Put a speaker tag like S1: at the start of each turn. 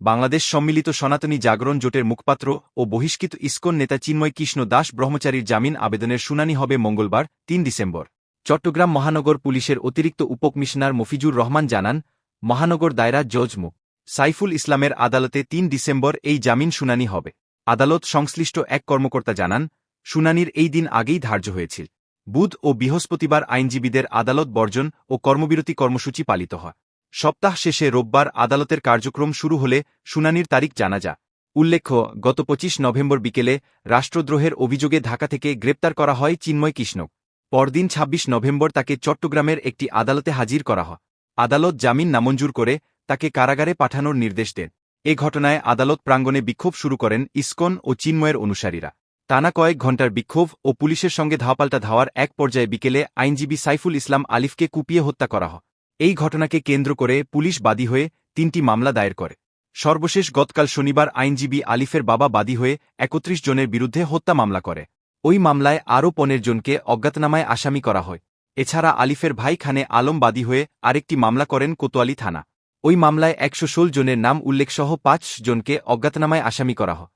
S1: বাংলাদেশ সম্মিলিত সনাতনী জাগরণ জোটের মুখপাত্র ও বহিষ্কৃত ইস্কন নেতা চিন্ময় কৃষ্ণ দাস ব্রহ্মচারীর জামিন আবেদনের শুনানি হবে মঙ্গলবার, তিন ডিসেম্বর। চট্টগ্রাম মহানগর পুলিশের অতিরিক্ত উপকমিশনার মফিজুর রহমান জানান, মহানগর দায়রা জজ মু। সাইফুল ইসলামের আদালতে তিন ডিসেম্বর এই জামিন শুনানি হবে। আদালত সংশ্লিষ্ট এক কর্মকর্তা জানান, শুনানির এই দিন আগেই ধার্য হয়েছিল। বুধ ও বৃহস্পতিবার আইনজীবীদের আদালত বর্জন ও কর্মবিরতি কর্মসূচি পালিত হয়। সপ্তাহ শেষে রোববার আদালতের কার্যক্রম শুরু হলে শুনানির তারিখ জানা যা। উল্লেখ্য, গত পঁচিশ নভেম্বর বিকেলে রাষ্ট্রদ্রোহের অভিযোগে ঢাকা থেকে গ্রেপ্তার করা হয় চিন্ময় কৃষ্ণ পরদিন ২৬ নভেম্বর তাকে চট্টগ্রামের একটি আদালতে হাজির করা হয়। আদালত জামিন নামঞ্জুর করে তাকে কারাগারে পাঠানোর নির্দেশ দেন। এ ঘটনায় আদালত প্রাঙ্গণে বিক্ষোভ শুরু করেন ইস্কন ও চিন্ময়ের অনুসারীরা। টানা কয়েক ঘণ্টার বিক্ষোভ ও পুলিশের সঙ্গে ধাওয়াপাল্টা ধাওয়ার এক পর্যায়ে বিকেলে আইনজীবী সাইফুল ইসলাম আলিফকে কুপিয়ে হত্যা করা হয়। এই ঘটনাকে কেন্দ্র করে পুলিশ বাদী হয়ে তিনটি মামলা দায়ের করে। সর্বশেষ গতকাল শনিবার আইনজীবী আলিফের বাবা বাদী হয়ে একত্রিশ জনের বিরুদ্ধে হত্যা মামলা করে। ওই মামলায় আরও পনেরো জনকে অজ্ঞাতনামায় আসামি করা হয়। এছাড়া আলিফের ভাই খানে আলম বাদী হয়ে আরেকটি মামলা করেন কোতোয়ালি থানা। ওই মামলায় একশো ষোল জনের নাম উল্লেখসহ পাঁচ জনকে অজ্ঞাতনামায় আসামি করা হয়।